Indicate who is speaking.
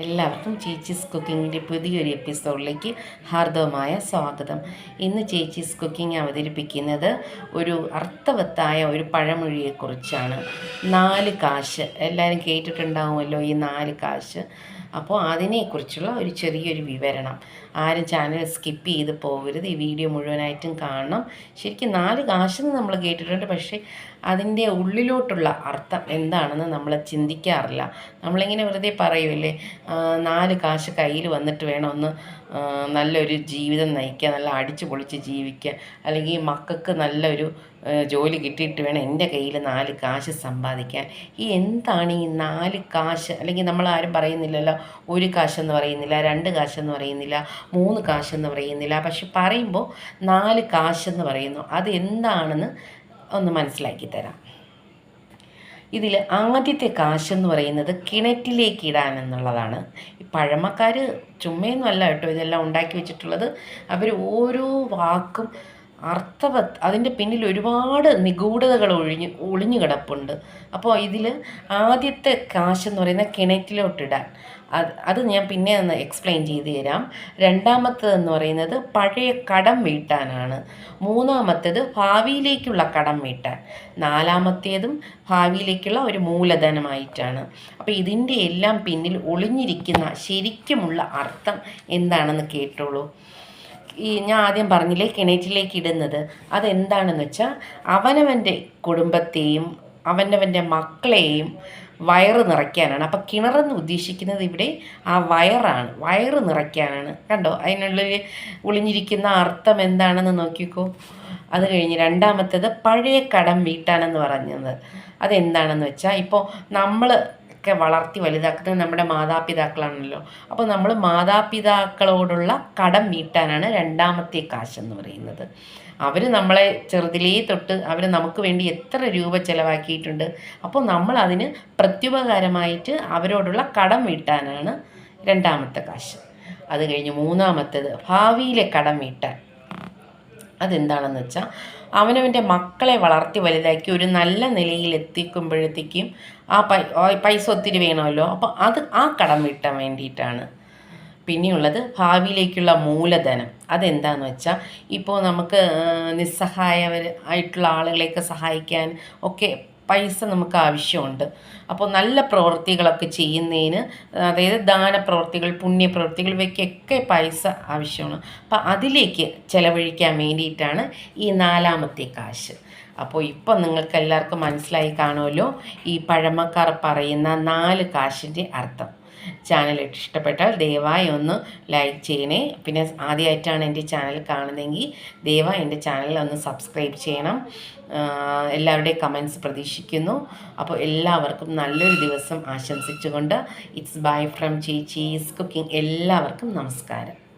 Speaker 1: എല്ലാവർക്കും ചേച്ചീസ് കുക്കിങ്ങിന്റെ പുതിയൊരു എപ്പിസോഡിലേക്ക് ഹാർദവമായ സ്വാഗതം. ഇന്ന് ചേച്ചീസ് കുക്കിംഗ് അവതരിപ്പിക്കുന്നത് ഒരു അർത്ഥവത്തായ ഒരു പഴമൊഴിയെക്കുറിച്ചാണ്. നാല് കാശ്. എല്ലാവരും കേട്ടിട്ടുണ്ടാവുമല്ലോ ഈ നാല് കാശ്. അപ്പോൾ അതിനെക്കുറിച്ചുള്ള ഒരു ചെറിയൊരു വിവരണം. ആരും ചാനൽ സ്കിപ്പ് ചെയ്ത് പോകരുത്. ഈ വീഡിയോ മുഴുവനായിട്ടും കാണണം. ശരിക്കും നാല് കാശെന്ന് നമ്മൾ കേട്ടിട്ടുണ്ട്. പക്ഷേ അതിന്റെ ഉള്ളിലോട്ടുള്ള അർത്ഥം എന്താണെന്ന് നമ്മൾ ചിന്തിക്കാറില്ല. നമ്മളിങ്ങനെ വെറുതെ പറയുമല്ലേ നാല് കാശ് കയ്യിൽ വന്നിട്ട് വേണം ഒന്ന് നല്ലൊരു ജീവിതം നയിക്കുക നല്ല അടിച്ചു പൊളിച്ച് ജീവിക്കുക അല്ലെങ്കിൽ മക്കൾക്ക് നല്ലൊരു ജോലി കിട്ടിയിട്ട് വേണം എന്റെ കയ്യിൽ നാല് കാശ് സമ്പാദിക്കാൻ. ഈ എന്താണ് ഈ നാല് കാശ്? അല്ലെങ്കിൽ നമ്മൾ ആരും പറയുന്നില്ലല്ലോ ഒരു കാശെന്ന് പറയുന്നില്ല രണ്ട് കാശെന്ന് പറയുന്നില്ല മൂന്ന് കാശെന്ന് പറയുന്നില്ല. പക്ഷെ പറയുമ്പോൾ നാല് കാശെന്ന് പറയുന്നു. അത് എന്താണെന്ന് ഒന്ന് മനസ്സിലാക്കി തരാം. ഇതിൽ ആദ്യത്തെ കാശെന്ന് പറയുന്നത് കിണറ്റിലേക്ക് ഇടാൻ എന്നുള്ളതാണ് ഈ പഴമക്കാർ ചുമ്മയൊന്നും അല്ല കേട്ടോ ഇതെല്ലാം ഉണ്ടാക്കി വെച്ചിട്ടുള്ളത്. അവർ ഓരോ വാക്കും അർത്ഥവത്ത് അതിന്റെ പിന്നിൽ ഒരുപാട് നിഗൂഢതകൾ ഒഴിഞ്ഞ് ഒളിഞ്ഞു കിടപ്പുണ്ട്. അപ്പോൾ ഇതിൽ ആദ്യത്തെ കാശ് എന്ന് പറയുന്ന കിണറ്റിലോട്ടിടാൻ. അത് അത് ഞാൻ പിന്നെ ഒന്ന് എക്സ്പ്ലെയിൻ ചെയ്ത് തരാം. രണ്ടാമത്തതെന്ന് പറയുന്നത് പഴയ കടം വീട്ടാനാണ്. മൂന്നാമത്തേത് ഭാവിയിലേക്കുള്ള കടം വീട്ടാൻ. നാലാമത്തേതും ഭാവിയിലേക്കുള്ള ഒരു മൂലധനമായിട്ടാണ്. അപ്പോൾ ഇതിന്റെ എല്ലാം പിന്നിൽ ഒളിഞ്ഞിരിക്കുന്ന ശരിക്കുമുള്ള അർത്ഥം എന്താണെന്ന് കേട്ടോളൂ. ഈ ഞാൻ ആദ്യം പറഞ്ഞില്ലേ കിണറ്റിലേക്ക് ഇടുന്നത്. അതെന്താണെന്ന് വെച്ചാൽ അവനവന്റെ കുടുംബത്തെയും അവനവന്റെ മക്കളെയും വയറ് നിറയ്ക്കാനാണ്. അപ്പം കിണറെന്ന് ഉദ്ദേശിക്കുന്നത് ഇവിടെ ആ വയറാണ്. വയറ് നിറയ്ക്കാനാണ്. കണ്ടോ? അതിനുള്ളിൽ ഒളിഞ്ഞിരിക്കുന്ന അർത്ഥം എന്താണെന്ന് നോക്കിക്കോ. അത് കഴിഞ്ഞ് രണ്ടാമത്തേത് പഴയ കടം വീട്ടാനെന്ന് പറഞ്ഞത്. അതെന്താണെന്ന് വെച്ചാൽ ഇപ്പോൾ നമ്മൾ ഒക്കെ വളർത്തി വലുതാക്കുന്നത് നമ്മുടെ മാതാപിതാക്കളാണല്ലോ. അപ്പോൾ നമ്മൾ മാതാപിതാക്കളോടുള്ള കടം വീട്ടാനാണ് രണ്ടാമത്തെ കാശ് കാശെന്ന് പറയുന്നത്. അവർ നമ്മളെ ചെറുതിലേ തൊട്ട് അവർ നമുക്ക് വേണ്ടി എത്ര രൂപ ചിലവാക്കിയിട്ടുണ്ട്. അപ്പോൾ നമ്മൾ അതിന് പ്രത്യുപകാരമായിട്ട് അവരോടുള്ള കടം വീട്ടാനാണ് രണ്ടാമത്തെ കാശ്. അത് കഴിഞ്ഞ് മൂന്നാമത്തേത് ഭാവിയിലെ കടം വീട്ടാൻ. അതെന്താണെന്ന് വെച്ചാൽ അവനവന്റെ മക്കളെ വളർത്തി വലുതാക്കി ഒരു നല്ല നിലയിൽ എത്തിക്കുമ്പോഴത്തേക്കും ആ പൈ പൈസ ഒത്തിരി വേണമല്ലോ. അപ്പോൾ അത് ആ കടം വീട്ടാൻ വേണ്ടിയിട്ടാണ്. പിന്നെയുള്ളത് ഭാവിയിലേക്കുള്ള മൂലധനം. അതെന്താണെന്ന് വെച്ചാൽ ഇപ്പോൾ നമുക്ക് നിസ്സഹായവർ ആയിട്ടുള്ള ആളുകളെയൊക്കെ സഹായിക്കാൻ ഒക്കെ പൈസ നമുക്ക് ആവശ്യമുണ്ട്. അപ്പോൾ നല്ല പ്രവൃത്തികളൊക്കെ ചെയ്യുന്നതിന് അതായത് ദാനപ്രവൃത്തികൾ പുണ്യപ്രവൃത്തികൾ ഇവയ്ക്കൊക്കെ പൈസ ആവശ്യമാണ്. അപ്പോൾ അതിലേക്ക് ചിലവഴിക്കാൻ വേണ്ടിയിട്ടാണ് ഈ നാലാമത്തെ കാശ്. അപ്പോൾ ഇപ്പം നിങ്ങൾക്ക് എല്ലാവർക്കും മനസ്സിലായി കാണുമല്ലോ ഈ പഴമക്കാർ പറയുന്ന നാല് കാശിന്റെ അർത്ഥം. ചാനൽ ഇഷ്ടപ്പെട്ടാൽ ദയവായി ഒന്ന് ലൈക്ക് ചെയ്യണേ. പിന്നെ ആദ്യമായിട്ടാണ് എന്റെ ചാനൽ കാണുന്നതെങ്കിൽ ദയവായി എന്റെ ചാനൽ ഒന്ന് സബ്സ്ക്രൈബ് ചെയ്യണം. എല്ലാവരുടെയും കമൻസ് പ്രതീക്ഷിക്കുന്നു. അപ്പോൾ എല്ലാവർക്കും നല്ലൊരു ദിവസം ആശംസിച്ചുകൊണ്ട് ഇറ്റ്സ് ബൈ ഫ്രം ചേച്ചീസ് കുക്കിംഗ്. എല്ലാവർക്കും നമസ്കാരം.